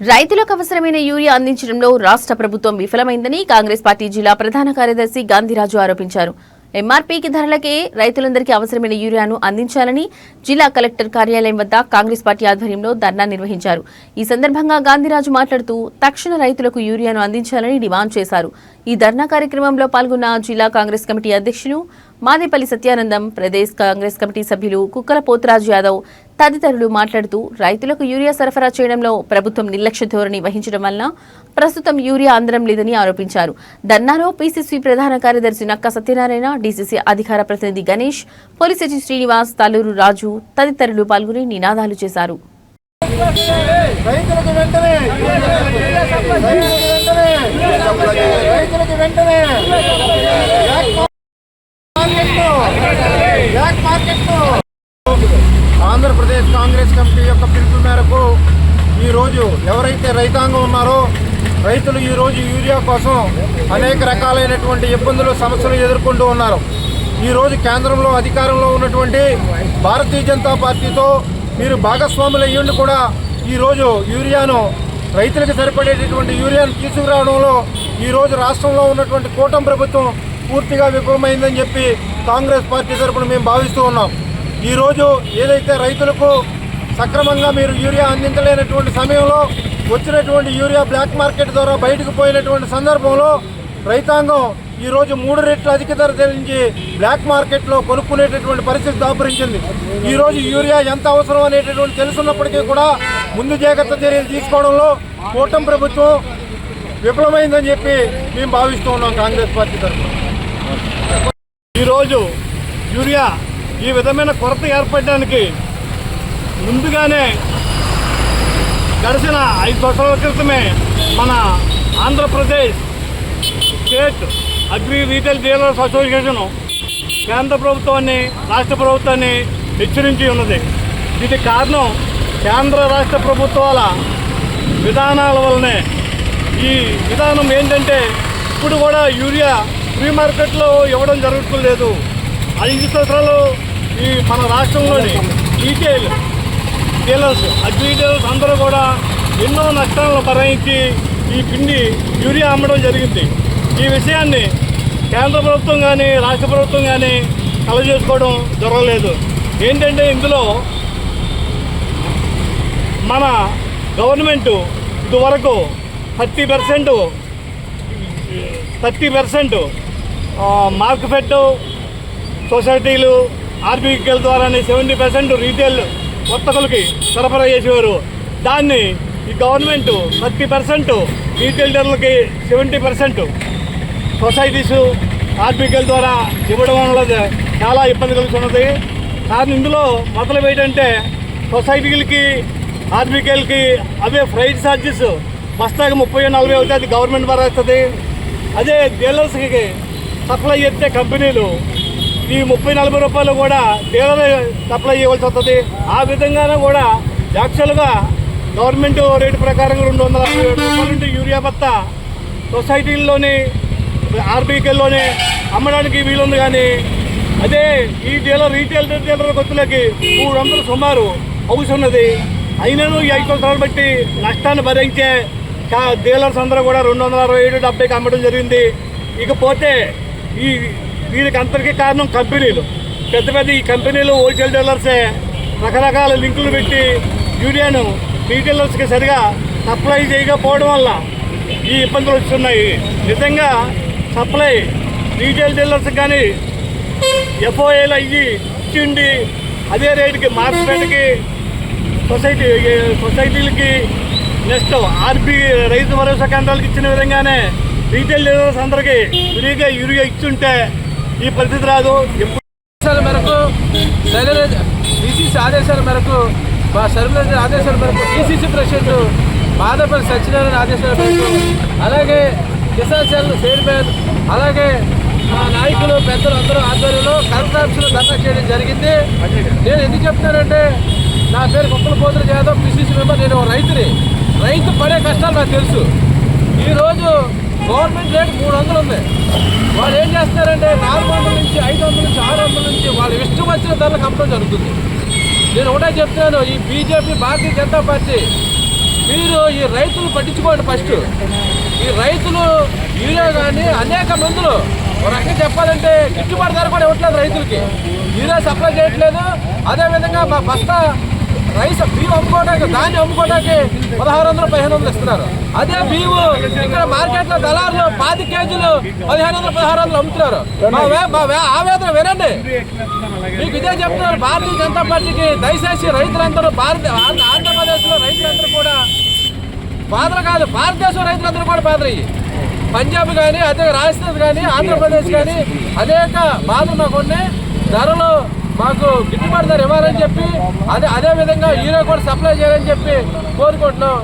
రైతులకు అవసరమైన యూరియా అందించడంలో రాష్ట్ర ప్రభుత్వం విఫలమైందని కాంగ్రెస్ పార్టీ జిల్లా ప్రధాన కార్యదర్శి గాంధీరాజు ఆరోపించారు. ఎంఆర్పీకి ధరలకే రైతులందరికీ అవసరమైన యూరియాను అందించాలని జిల్లా కలెక్టర్ కార్యాలయం వద్ద కాంగ్రెస్ పార్టీ ఆధ్వర్యంలో ధర్నా నిర్వహించారు. ఈ సందర్భంగా గాంధీరాజు మాట్లాడుతూ తక్షణ రైతులకు యూరియాను అందించాలని డిమాండ్ చేశారు. ఈ ధర్నా కార్యక్రమంలో పాల్గొన్న జిల్లా కాంగ్రెస్ కమిటీ అధ్యక్షులు మాదేపల్లి సత్యానందం ప్రదేశ్ కాంగ్రెస్ కమిటీ సభ్యులు కుక్కల పోతరాజు యాదవ్ తదితరులు మాట్లాడుతూ రైతులకు యూరియా సరఫరా చేయడంలో ప్రభుత్వం నిర్లక్ష్య ధోరణి వహించడం వలన ప్రస్తుతం యూరియా అందడం లేదని ఆరోపించారు. ధర్నాలో పీసీసీ ప్రధాన కార్యదర్శి నక్క సత్యనారాయణ డీసీసీ అధికార ప్రతినిధి గణేష్ పోలిసెటి శ్రీనివాస్ తల్లూరు రాజు తదితరులు పాల్గొని నినాదాలు చేశారు. రైతులకు వెంటనే రైతులకు వెంటనే. Black market Andhra Pradesh Congress committee యొక్క పిలుపు మేరకు ఈరోజు ఎవరైతే రైతాంగం ఉన్నారో రైతులు ఈరోజు యూరియా కోసం అనేక రకాలైనటువంటి ఇబ్బందులు సమస్యలు ఎదుర్కొంటూ ఉన్నారు. ఈరోజు కేంద్రంలో అధికారంలో ఉన్నటువంటి భారతీయ జనతా పార్టీతో మీరు భాగస్వాములు అయ్యుండి కూడా ఈరోజు యూరియాను రైతులకు సరిపడేటటువంటి యూరియాను తీసుకురావడంలో ఈరోజు రాష్ట్రంలో ఉన్నటువంటి కూటమి ప్రభుత్వం పూర్తిగా విఫలమైందని చెప్పి కాంగ్రెస్ పార్టీ తరఫున మేము భావిస్తూ ఉన్నాం. ఈరోజు ఏదైతే రైతులకు సక్రమంగా మీరు యూరియా అందించలేనటువంటి సమయంలో వచ్చినటువంటి యూరియా బ్లాక్ మార్కెట్ ద్వారా బయటకు పోయినటువంటి సందర్భంలో రైతాంగం ఈరోజు మూడు రెట్లు అధిక ధర చెల్లించి బ్లాక్ మార్కెట్లో కొనుక్కునేటటువంటి పరిస్థితి దాపురించింది. ఈరోజు యూరియా ఎంత అవసరం అనేటటువంటి తెలుసున్నప్పటికీ కూడా ముందు జాగ్రత్త చర్యలు తీసుకోవడంలో కూటమి ప్రభుత్వం విఫలమైందని చెప్పి మేము భావిస్తూ ఉన్నాం కాంగ్రెస్ పార్టీ తరఫున ఈరోజు యూరియా ఈ విధమైన కొరత ఏర్పడడానికి ముందుగానే గడిచిన ఐదు సంవత్సరాల క్రితమే మన Andhra Pradesh state agri retail dealers association కేంద్ర ప్రభుత్వాన్ని రాష్ట్ర ప్రభుత్వాన్ని హెచ్చరించి ఉన్నది. దీనికి కారణం కేంద్ర రాష్ట్ర ప్రభుత్వాల విధానాల వల్లనే. ఈ విధానం ఏంటంటే ఇప్పుడు కూడా యూరియా ఫ్రీ మార్కెట్లో ఇవ్వడం జరగట్లేదు ఐదు సంవత్సరాలు ఈ మన రాష్ట్రంలోని డీటెయిల్ డీలర్స్ అగ్రి డీలర్స్ అందరూ కూడా ఎన్నో నష్టాలను భరించి ఈ పిండి యూరియా అమ్మడం జరిగింది. ఈ విషయాన్ని కేంద్ర ప్రభుత్వం కానీ రాష్ట్ర ప్రభుత్వం కానీ కలజేసుకోవడం జరగలేదు. ఏంటంటే ఇందులో మన గవర్నమెంట్ ఇదివరకు thirty percent thirty percent market సొసైటీలు ఆర్బీకేల ద్వారానే సెవెంటీ పర్సెంట్ రీటైల్ వర్తకులకి సరఫరా చేసేవారు. దాన్ని ఈ గవర్నమెంట్ థర్టీ పర్సెంట్ రీటైలర్లకి సెవెంటీ పర్సెంట్ సొసైటీస్ ఆర్బీకేల ద్వారా ఇవ్వడం వల్ల చాలా ఇబ్బంది కలుగుతున్నది. కానీ ఇందులో మొదలు ఏంటంటే సొసైటీలకి ఆర్బీకేలకి అవే ఫ్రైట్ ఛార్జెస్ బస్తాకి ముప్పై నలభై అవుతుంది అది గవర్నమెంట్ భరేస్తుంది అదే డీలర్స్కి సప్లై చేస్తే కంపెనీలు ఈ ముప్పై నలభై రూపాయలు కూడా డీలర్ సప్లై చేయవలసి వస్తుంది. ఆ విధంగానే కూడా యాక్చువల్గా గవర్నమెంట్ రేటు ప్రకారం రెండు వందల అరవై ఏడు రూపాయల నుండి యూరియా బత్త సొసైటీల్లోని ఆర్బీకేల్లోనే అమ్మడానికి వీలుంది కానీ అదే ఈ డీలర్ రీటైల్ డీలర్ కొత్తలకి మూడు వందలు సుమారు అవుతున్నది అయినను ఈ ఐదు సంవత్సరాలు బట్టి నష్టాన్ని భరించే డీలర్స్ అందరూ కూడా రెండు వందల అరవై ఏడు డెబ్బైకి అమ్మడం జరిగింది. ఇకపోతే ఈ వీరికి అంతరికీ కారణం కంపెనీలు. పెద్ద పెద్ద ఈ కంపెనీలు హోల్సేల్ డీలర్సే రకరకాల లింకులు పెట్టి యూరియాను రీటైలర్స్కి సరిగా సప్లై చేయకపోవడం వల్ల ఈ ఇబ్బందులు వస్తున్నాయి. నిజంగా సప్లై రీటైల్ డీలర్స్ కానీ ఎఫ్ఓఏలు అయ్యి ఇచ్చిండి అదే రేటుకి మార్కెట్కి society సొసైటీలకి next RB Rythu Bharosa కేంద్రాలకు ఇచ్చిన విధంగానే రీటైల్ డీలర్స్ అందరికీ ఫ్రీగా యూరియా ఇచ్చుంటే ఈ పరిస్థితి రాదు. ఆదేశాల మేరకు డిసిసి ఆదేశాల మేరకు మా శర్మల ఆదేశాల మేరకు డిసిసి ప్రెసిడెంట్ మాధవపల్లి సత్యనారాయణ ఆదేశాల మేరకు అలాగే కిసాన్ సెల్ చైర్మన్ అలాగే మా నాయకులు పెద్దలు అందరూ ఆధ్వర్యంలో కలెక్టర్ ఆఫీసులో ధర్నా చేయడం జరిగింది. నేను ఎందుకు చెప్తున్నానంటే నా పేరు కుప్పల పోతులు యాదవ్ పిసిసి మెంబర్ నేను రైతుని. రైతు పడే కష్టాలు నాకు తెలుసు. ఈరోజు గవర్నమెంట్ రేటు మూడు వందలు ఉంది. వాళ్ళు ఏం చేస్తున్నారంటే నాలుగు వందల నుంచి ఐదు వందల నుంచి ఆరు వందల నుంచి వాళ్ళ ఇష్టం వచ్చిన ధరలు అమ్మడం జరుగుతుంది. నేను ఒకటే చెప్తున్నాను ఈ బీజేపీ భారతీయ జనతా పార్టీ మీరు ఈ రైతులు పట్టించుకోండి ఫస్ట్. ఈ రైతులు యూరియా కానీ అనేక మందులు ఒక రకంగా చెప్పాలంటే గిట్టుబాటు ధర కూడా ఇవ్వట్లేదు రైతులకి. యూరియా సప్లై చేయట్లేదు. అదేవిధంగా మా బస్తా రైస్ బియ్యం అమ్ముకోవడానికి దాన్ని అమ్ముకోవడానికి పదహారు వందలు పదిహేను వందలు ఇస్తున్నారు. అదే బియ్యం ఇక్కడ మార్కెట్లో దళారులు పాతి కేజీలు పదిహేను వందలు పదహారు వందలు అమ్ముతున్నారు. మా వే- మా వే- ఆవేదన వినండి. మీకు ఇదే చెప్తున్నారు భారతీయ జనతా పార్టీకి దయచేసి రైతులందరూ భారత ఆంధ్రప్రదేశ్లో రైతులందరూ కూడా బాధలు కాదు భారతదేశం రైతులందరూ కూడా బాధలు పంజాబ్ కానీ అదే రాజస్థాన్ కానీ ఆంధ్రప్రదేశ్ కానీ అనేక బాధలు నాకు ఉన్నాయి ధరలు మాకు గిట్టుబాటు ధర ఇవ్వాలని చెప్పి అదే అదే విధంగా కూడా సప్లై చేయాలని చెప్పి కోరుకుంటున్నాం.